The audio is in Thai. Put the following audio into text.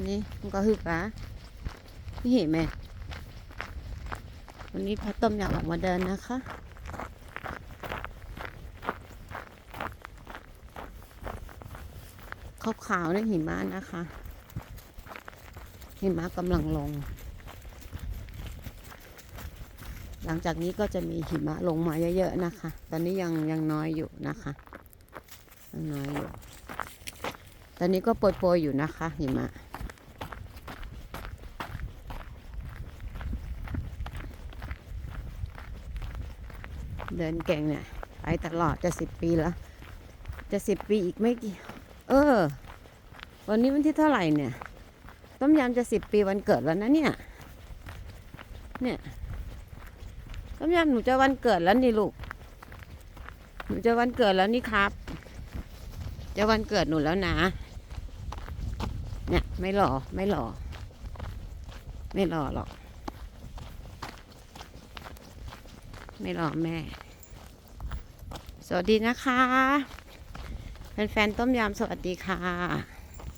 นนี้มันก็คือปลานี่เห็นไหมวันนี้พระต้มอยากออกมาเดินนะคะขาวๆนี่หิมะนะคะ หิมะกำลังลง หลังจากนี้ก็จะมีหิมะลงมาเยอะๆนะคะ ตอนนี้ยังยังน้อยอยู่นะคะยังน้อยอยู่ ตอนนี้ก็โปรยๆอยู่นะคะหิมะ เดินเก่งเนี่ยไปตลอดจะสิบปีแล้ว จะสิบปีอีกไม่กี่ เออ วันนี้วันที่เท่าไหร่เนี่ย ต้มยำจะสิบปีวันเกิดแล้วนะเนี่ย เนี่ย ต้มยำหนูจะวันเกิดแล้วนี่ลูก หนูจะวันเกิดแล้วนี่ครับ จะวันเกิดหนูแล้วนะ เนี่ย ไม่หล่อไม่หล่อไม่หล่อหรอก ไม่รอแม่ สวัสดีนะคะ แฟนๆต้มยำสวัสดีค่ะ